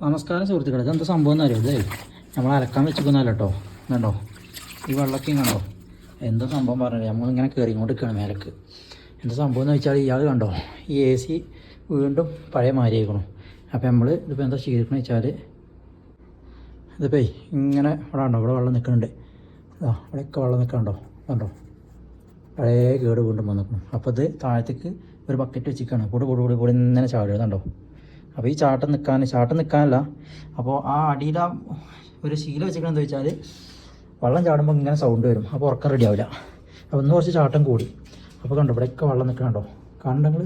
നമസ്കാരം സുഹൃത്തുക്കളെ. ഇതെന്താ സംഭവം എന്നറിയോ? ഇതേ നമ്മൾ അലക്കാൻ വെച്ചിരിക്കുന്നല്ലോ കേട്ടോ? കണ്ടോ ഈ വെള്ളമൊക്കെ കണ്ടോ എന്താ സംഭവം പറഞ്ഞില്ല നമ്മളിങ്ങനെ കയറി കൊണ്ട് നിൽക്കുകയാണ് മേലക്ക്. എന്താ സംഭവം എന്ന് വെച്ചാൽ ഇയാൾ കണ്ടോ? ഈ എ സി വീണ്ടും പഴയ മാതിരി അപ്പോൾ നമ്മൾ ഇതിപ്പോൾ എന്താ ചെയ്തിരിക്കണമെന്ന് വെച്ചാൽ ഇതിപ്പോൾ ഇങ്ങനെ ഇവിടെ ഉണ്ടോ ഇവിടെ വെള്ളം നിൽക്കുന്നുണ്ട്. ആ ഇവിടെയൊക്കെ വെള്ളം നിൽക്കണ്ടോ കണ്ടോ? പഴയ കേട് വീണ്ടും വന്നിരിക്കണം അപ്പോൾ ഇത് താഴത്തേക്ക് ഒരു ബക്കറ്റ് വെച്ചിരിക്കുകയാണ്. കൂടെ കൂടെ കൂടി കൂടി ഇങ്ങനെ ചാടുന്നുണ്ടോ അപ്പോൾ ഈ ചാട്ടം നിൽക്കാൻ ചാട്ടം നിൽക്കാനല്ല അപ്പോൾ ആ അടിയിൽ ഒരു ശീല വെച്ചിരിക്കണമെന്ന് വെച്ചാൽ വെള്ളം ചാടുമ്പോൾ ഇങ്ങനെ സൗണ്ട് വരും. അപ്പോൾ ഉറക്കം റെഡി ആവില്ല. അപ്പോൾ ഒന്ന് കുറച്ച് ചാട്ടം കൂടി. അപ്പോൾ കണ്ടോ ഇവിടെയൊക്കെ വെള്ളം നിൽക്കണുണ്ടോ കാണണ്ടങ്ങൾ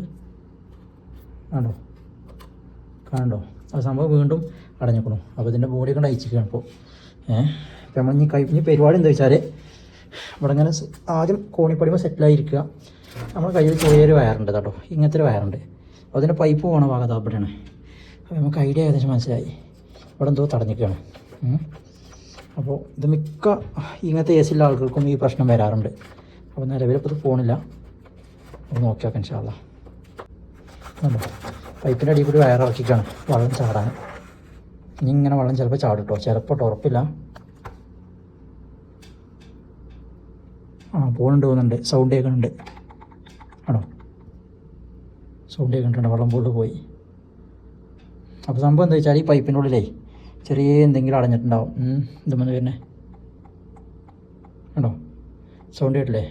കണ്ടോ? കാണണ്ടോ ആ സംഭവം വീണ്ടും അടഞ്ഞിക്കണു അപ്പോൾ ഇതിന്റെ ബോഡി കൊണ്ട് അയച്ചിരിക്കുകയാണ് ഇപ്പോൾ ഏഹ് അപ്പോൾ നമ്മൾ ഇനി കൈ ഇനി പരിപാടി എന്താ വെച്ചാൽ ഇവിടെ ഇങ്ങനെ ആദ്യം കോണിപ്പടിമ സെറ്റിലായിരിക്കുക നമ്മുടെ കയ്യിൽ ചെറിയൊരു വയറുണ്ട് കേട്ടോ. ഇങ്ങനത്തെ ഒരു വയറുണ്ട്. അപ്പോൾ അതിന്റെ പൈപ്പ് പോകണ ഭാഗത്ത് അവിടെയാണ് അപ്പോൾ നമുക്ക് ഐഡിയ ഏകദേശം മനസ്സിലായി. ഇവിടെ എന്തോ തടഞ്ഞിരിക്കുകയാണ്. അപ്പോൾ ഇത് മിക്ക ഇങ്ങനത്തെ എ സിയിലെ ആളുകൾക്കും ഈ പ്രശ്നം വരാറുണ്ട്. അപ്പോൾ നിലവിലിപ്പോൾ ഇത് പോകണില്ല അപ്പോൾ നോക്കി നോക്കാം ഇൻഷാല്ല പൈപ്പിന്റെ അടിയിൽ കൂടി വയറിറക്കിക്കാണ് വെള്ളം ചാടാൻ. ഇനി ഇങ്ങനെ വെള്ളം ചിലപ്പോൾ ചാടിട്ടോ. ചിലപ്പോൾ ഉറപ്പില്ല. ആ പോകുന്നുണ്ട് പോകുന്നുണ്ട് സൗണ്ട് കേൾക്കുന്നുണ്ട്. ആണോ? സൗണ്ട് കേൾക്കുന്നുണ്ട്. വെള്ളം പോയിട്ട് പോയി. അപ്പോൾ സംഭവം എന്താ വെച്ചാൽ ഈ പൈപ്പിന്റെ ഉള്ളിലേ ചെറിയ എന്തെങ്കിലും അടഞ്ഞിട്ടുണ്ടാവും. ഇതുമെന്ന് വരുന്നേ. ഉണ്ടോ സൗണ്ട് കേട്ടില്ലേ?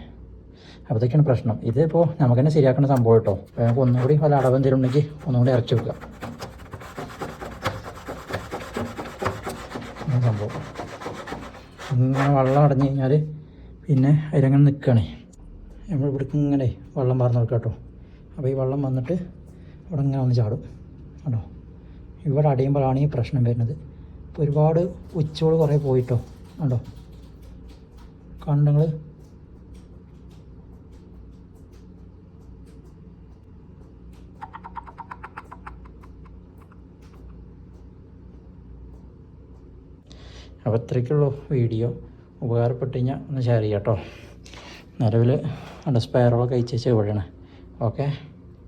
അപ്പോൾ ഇതൊക്കെയാണ് പ്രശ്നം ഇതിപ്പോൾ നമുക്ക് തന്നെ ശരിയാക്കേണ്ട സംഭവം കേട്ടോ. അപ്പോൾ നമുക്ക് ഒന്നുകൂടി വല്ല അടവ് എന്തെങ്കിലും ഉണ്ടെങ്കിൽ ഒന്നുകൂടി ഇറച്ചി വെക്കുക. സംഭവം. ഇങ്ങനെ വെള്ളം അടഞ്ഞു കഴിഞ്ഞാൽ പിന്നെ അതിലങ്ങനെ നിൽക്കുകയാണേ നമ്മൾ ഇവിടേക്ക് ഇങ്ങനെ വെള്ളം പാർന്ന് കൊടുക്കുക കേട്ടോ. അപ്പോൾ ഈ വെള്ളം വന്നിട്ട് ഇവിടെ ഇങ്ങനെ വന്ന് ചാടും. കേട്ടോ ഇവിടെ അടിയുമ്പോഴാണ് ഈ പ്രശ്നം വരുന്നത്. ഇപ്പോൾ ഒരുപാട് ഉച്ചയോട് കുറേ പോയിട്ടോ? കണ്ടോ? കണ്ടങ്ങൾ അപ്പോൾ ഇത്രയ്ക്കുള്ളൂ വീഡിയോ. ഉപകാരപ്പെട്ട് കഴിഞ്ഞാൽ ഒന്ന് ഷെയർ ചെയ്യാം കേട്ടോ നിലവിൽ അവിടെ സ്പെയറോളൊക്കെ അയച്ചു വെച്ചാൽ ഇവിടെയാണ്. ഓക്കെ